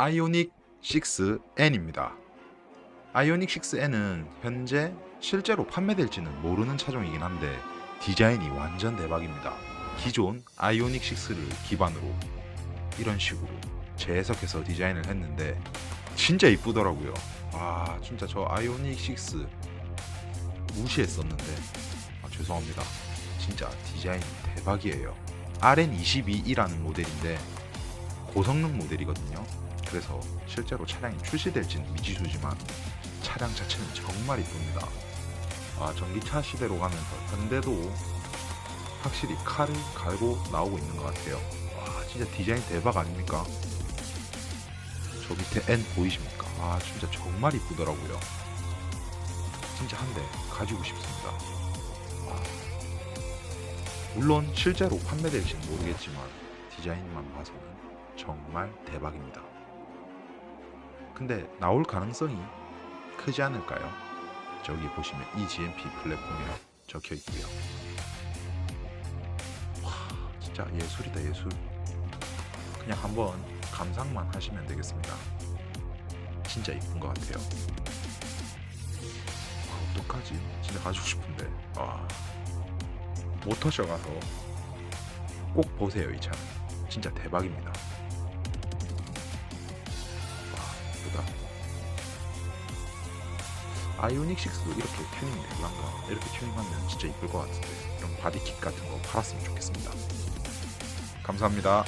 아이오닉 6N입니다. 아이오닉 6N은 현재 실제로 판매될지는 모르는 차종이긴 한데 디자인이 완전 대박입니다. 기존 아이오닉 6를 기반으로 이런 식으로 재해석해서 디자인을 했는데 진짜 이쁘더라고요. 아 진짜 저 아이오닉 6 무시했었는데 아, 죄송합니다. 진짜 디자인 대박이에요. RN22이라는 모델인데 고성능 모델이거든요. 그래서 실제로 차량이 출시될지는 미지수지만 차량 자체는 정말 이쁩니다. 아 전기차 시대로 가면서 현대도 확실히 칼을 갈고 나오고 있는 것 같아요. 와 진짜 디자인 대박 아닙니까? 저 밑에 N 보이십니까? 아 진짜 정말 이쁘더라고요. 진짜 한 대 가지고 싶습니다. 아, 물론 실제로 판매될지는 모르겠지만 디자인만 봐서는 정말 대박입니다. 근데 나올 가능성이 크지 않을까요? 저기 보시면 eGMP 플랫폼이라 적혀 있고요. 와, 진짜 예술이다 예술. 그냥 한번 감상만 하시면 되겠습니다. 진짜 이쁜 것 같아요. 와, 어떡하지? 진짜 가지고 싶은데. 와. 모터쇼 가서 꼭 보세요 이 차는. 진짜 대박입니다. 아이오닉 6도 이렇게 튜닝 될란가? 이렇게 튜닝하면 진짜 이쁠 것 같은데 이런 바디킷 같은 거 팔았으면 좋겠습니다. 감사합니다.